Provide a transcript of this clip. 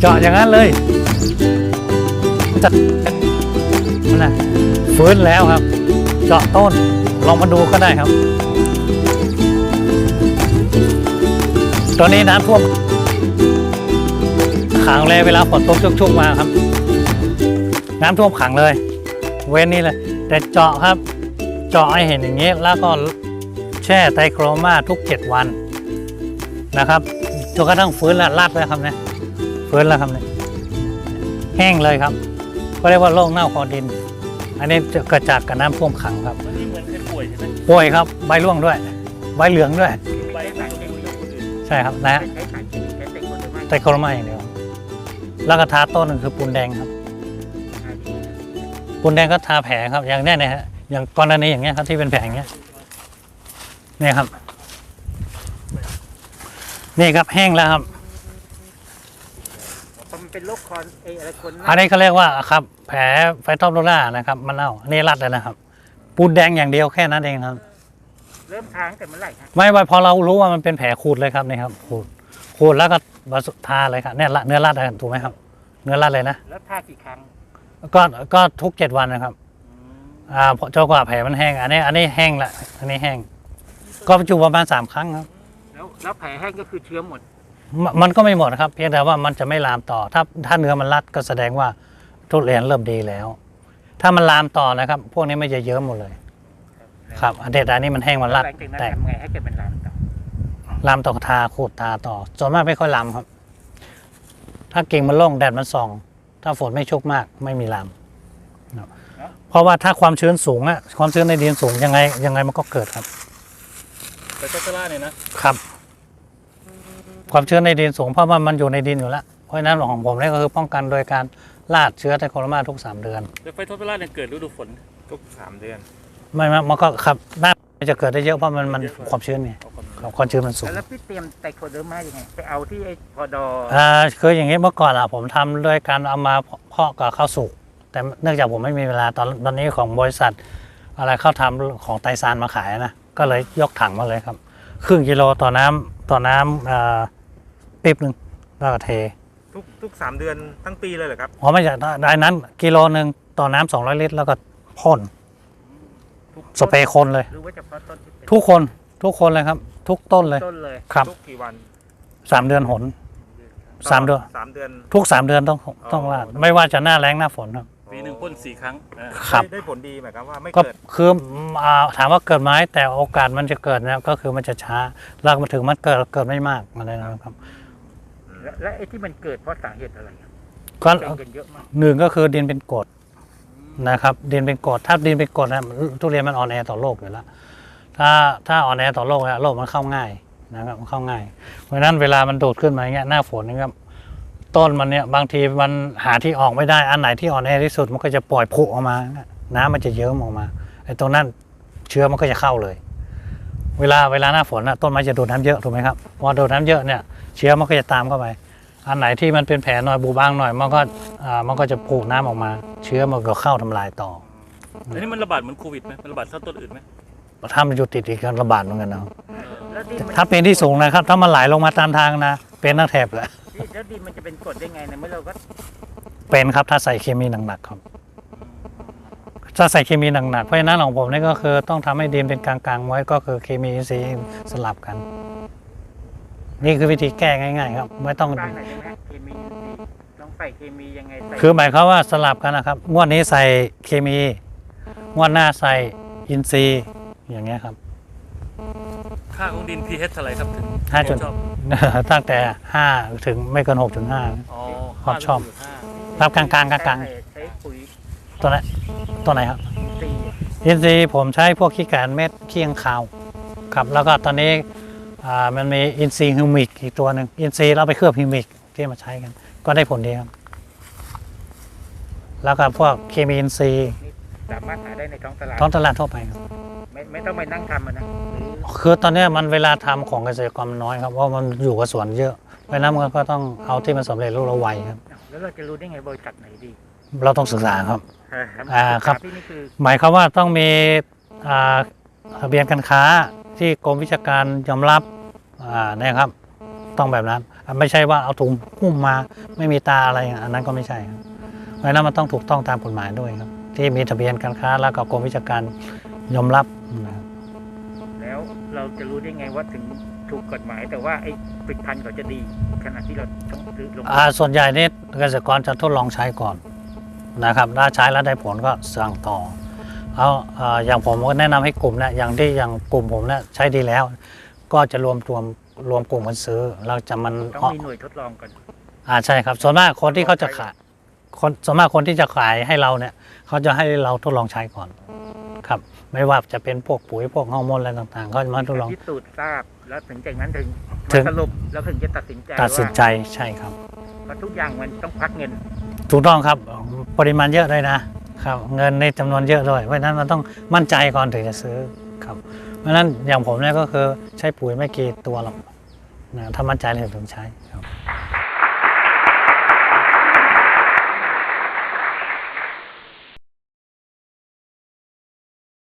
เจาะอย่างนั้นเลยจะนั่นนะฟื้นแล้วครับ เจาะต้นลองมาดูก็ได้ครับ ตอนนี้น้ำท่วมขังเลยเวลาฝนตกชุกๆมาครับ น้ำท่วมขังเลย เว้นนี่เลยแต่เจาะครับ เจาะให้เห็นอย่างนี้แล้วก็แช่ไตรโครมาทุก 7 วัน นะครับจนกระทั่งฟื้นแล้วลาดเลยครับเนี่ยฟื้นแล้วครับเนี่ยแห้งเลยครับ ก็เรียกว่าโรคเน่าคอดิน อันนี้จะเกิดจากกับน้ำท่วมขังครับมันนี่เหมือนเคยป่วยใช่ไหมป่วยครับใบร่วงด้วย ใบเหลืองด้วย ใบสารเคมีของคนอื่นใช่ครับนะฮะใช้สารเคมีใช้ไตรโคเดอร์มาไตรโครมาอย่างเดียวแล้วก็ทาต้นหนึ่งคือปูนแดงครับปูนแดงก็ทาแผลครับอย่างเนี้ยนะฮะอย่างกรณีอย่างเงี้ยครับที่เป็นแผลอย่างเงี้ยเนี่ยครับ นี่ครับแห้งแล้วครับมันเป็นโรคคอนเออะไรคนอันนี้เขาเรียกว่าครับ แผลไฟทอปโรล่านะครับ มันเน่าอันนี้รัดเลยนะครับ ปูนแดงอย่างเดียวแค่นั้นเองครับ เริ่มทางแต่เมื่อไหร่ฮะไม่ว่าพอเรารู้ว่ามันเป็นแผลขูดเลยครับนี่ครับขูดขูดแล้วก็มาทาเลยครับเนี่ยละเนื้อรัดเลยถูกไหมครับ เนื้อรัดเลยนะแล้วทากี่ครั้งก็ก็ทุกเจ็ดวันนะครับอ่าพอจนกว่าแผลมันแห้ง อันนี้ อันนี้แห้งละอันนี้แห้ง ก็จุประมาณสามครั้งครับ แล้วแล้วแผลแห้งก็คือเชื้อหมด มมันก็ไม่หมดนะครับ เพียงแต่ว่ามันจะไม่ลามต่อ ถ้าถ้าเนื้อมันรัดก็แสดงว่าทุเรียนเริ่มดีแล้ว ถ้ามันลามต่อนะครับ พวกนี้ไม่จะเยิ้มหมดเลย ครับอันเด็ดอันนี้มันแห้งมันรัดหลังจากนั้นแตกทำไงให้เกิดเป็นลามต่อลามต่อทาขูดทาต่อส่วนมากไม่ค่อยลามครับ ถ้ากิ่งมันโล่งแดดมันส่อง ถ้าฝนไม่ชุกมาก ไม่มีลามครับเพราะว่าถ้าความชื้นสูงอะความชื้นในดินสูงยังไงยังไงมันก็เกิดครับ แต่ก็จะล่าเนี่ยนะครับ ความชื้นในดินสูงเพราะว่ามันอยู่ในดินอยู่แล้วเพราะฉะนั้นของผมนี่ก็คือป้องกันโดยการลาดเชื้อไทโคโรมาทุก 3 เดือนแล้วไฟโทรเปล่าเนี่ยเกิดฤดูฝนทุกสามเดือน ไม่ไม่มันก็ครับน่าจะเกิดได้เยอะเพราะมันมันความชื้นไงเอาคนครับความชื้นมันสูง แล้วพี่เตรียมไตรโคเดอร์มายังไง ไปเอาที่ไอ้พอดออ่าคืออย่างนี้เมื่อก่อนอะผมทำด้วยการเอามาเพาะกับข้าวสุกแต่เนื่องจากผมไม่มีเวลาตอนตอนนี้ของบริษัท อะไรเข้าทำของไตรซานมาขายนะ ก็เลยยกถังมาเลยครับ ครึ่งกิโลต่อน้ำต่อน้ำอ่าปีบหนึ่งแล้วก็เท ทุกทุกสามเดือนทั้งปีเลยเหรอครับอ๋อไม่ใช่ได้นั้นกิโลหนึ่งต่อน้ำสองร้อยลิตรแล้วก็พ่นทุกสเปรย์คนเลยหรือว่าเฉพาะต้นที่เป็นทุกคนทุกคนเลยครับ ทุกต้นเลยต้นเลยครับทุกกี่วันสามเดือนหนสามเดือนสามเดือน ทุกสามเดือนต้องต้องลาดไม่ว่าจะหน้าแรงหน้าฝนครับ ปีหนึ่งพ่นสี่ครั้งอ่าครับ ได้ได้ผลดีหมายความว่าไม่ก็เกิด คืออ่าถามว่าเกิดไหมแต่โอกาสมันจะเกิดเนะก็คือมันจะช้าแล้วมาถึงมันเกิดเกิดไม่มากอะไรนะครับแล้วแล้วไอ้ที่มันเกิดเพราะสาเหตุอะไรครับก็เป็นกันเยอะมากหนึ่งก็คือดินเป็นกรดนะครับ ดินเป็นกรดถ้าดินเป็นกรดนะทุเรียนมันอ่อนแอต่อโรคอยู่แล้วถ้าถ้าอ่อนแอต่อโรคเนี่ยโรคมันเข้าง่ายนะครับมันเข้าง่าย เพราะฉะนั้นเวลามันโดดขึ้นมาอย่างเงี้ยหน้าฝนนะครับ ต้นมันเนี่ยบางทีมันหาที่ออกไม่ได้อันไหนที่อ่อนแอที่สุดมันก็จะปล่อยผุออกมา น้ำมันจะเยิ้มออกมาไอ้ตรงนั้นเชื้อมันก็จะเข้าเลย เวลาเวลาหน้าฝนน่ะต้นไม้จะดูดน้ำเยอะถูกไหมครับพอดูดน้ำเยอะเนี่ยเชื้อมันก็จะตามเข้าไป อันไหนที่มันเป็นแผลหน่อยบูบางหน่อยมันก็อ่ามันก็จะผูกน้ำออกมา เชื้อมันก็เข้าทำลายต่ออันนี้มันระบาดเหมือนโควิดไหมมันระบาดเท่าต้นอื่นไหมถ้ามันอยู่ติดอีกกันระบาดเหมือนกันนะครับแล้วดินมันถ้าเป็นที่สูงนะครับ ถ้ามันไหลลงมาตามทางนะ เป็นทั้งแถบแหละ แล้วดินมันจะเป็นกรดได้ไงในเมื่อเราก็เป็นครับถ้าใส่เคมีหนักๆครับ ถ้าใส่เคมีหนักๆเพราะฉะนั้นของผมนี่ก็คือต้องทำให้ดินเป็นกลางๆไว้ก็คือเคมีอินทรีย์สลับกัน นี่คือวิธีแก้ง่าย ๆ ครับ ไม่ต้อง บ้างหน่อยได้ไหมเคมีอินทรีย์ต้องใส่เคมียังไงใส่คือหมายความว่าสลับกันนะครับ งวดนี้ใส่เคมี งวดหน้าใส่อินทรีย์อย่างเงี้ยครับ ค่าของดิน pH เท่าไหร่ครับถึงห้าจุด ชอบ ตั้งแต่5ถึงไม่เกิน6.5อ๋อความชอบห้าครับกลางๆกลางๆกลางใช้ใช้ปุ๋ยๆตัวไหนตัวไหนครับอินทรีย์อินทรีย์ผมใช้พวกขี้กานเม็ดขี้ยางคาวครับแล้วก็ตอนนี้อ่ามันมีอินทรีย์ฮิวมิกอีกตัวหนึ่งอินทรีย์เราไปเคลือบฮิวมิกที่มาใช้กัน ก็ได้ผลดีครับ แล้วก็พวกเคมีอินทรีย์สามารถหาได้ในท้องตลาดท้องตลาดทั่วไปครับ ไม่ไม่ต้องไปนั่งทำมันนะหรือ คือตอนเนี้ยมันเวลาทำของเกษตรกรมันน้อยครับเพราะมันอยู่กับสวนเยอะเพราะฉะนั้นมันก็ต้องเอาที่มันสำเร็จรูปเราไวครับ แล้วเราจะรู้ได้ไงบริษัทไหนดี เราต้องศึกษาครับอ่าครับที่นี่คือหมายความว่าต้องมีอ่าทะเบียนการค้าที่กรมวิชาการยอมรับอ่าเนี่ยครับ ต้องแบบนั้นอะไม่ใช่ว่าเอาถุงหุ้มมาไม่มีตาอะไรอะอันนั้นก็ไม่ใช่ครับเพราะฉะนั้นมันต้องถูกต้องตามกฎหมายด้วยครับ ที่มีทะเบียนการค้าแล้วก็กรมวิชาการยอมรับนะครับแล้ว เราจะรู้ได้ไงว่าถึงถูกกฎหมาย แต่ว่าไอ้ผลิตภัณฑ์เขาจะดีขณะที่เราต้องซื้อลงอ่าส่วนใหญ่นี่เกษตรกรจะทดลองใช้ก่อนนะครับถ้าใช้แล้วได้ผลก็สั่งต่อเอาอ่าอย่างผมก็แนะนำให้กลุ่มเนี่ยอย่างที่อย่างกลุ่มผมเนี่ยใช้ดีแล้ว ก็จะรวมรวมรวมกลุ่มกันซื้อเราจะมันต้องมีหน่วยทดลองก่อนอ่าใช่ครับ ส่วนมากคนที่เขาจะขายคนส่วนมากคนที่จะขายให้เราเนี่ย เขาจะให้เราทดลองใช้ก่อนครับ ไม่ว่าจะเป็นพวกปุ๋ยพวกฮอร์โมนอะไรต่างๆเขาจะมาทดลอง พิสูจน์ทราบแล้วถึงจากนั้นถึงถึมาง สรุปแล้วถึงจะตัดสินใจตัดสินใจว่าใช่ครับเพราะทุกอย่างมันต้องพักเงินถูกต้องครับปริมาณเยอะเลยนะครับ เงินในจำนวนเยอะด้วยเพราะฉะนั้นมันต้องมั่นใจก่อนถึงจะซื้อครับ เพราะฉะนั้นอย่างผมเนี่ยก็คือใช้ปุ๋ยไม่กี่ตัวหรอกนะถ้ามั่นใจเลยถึงใช้ครับ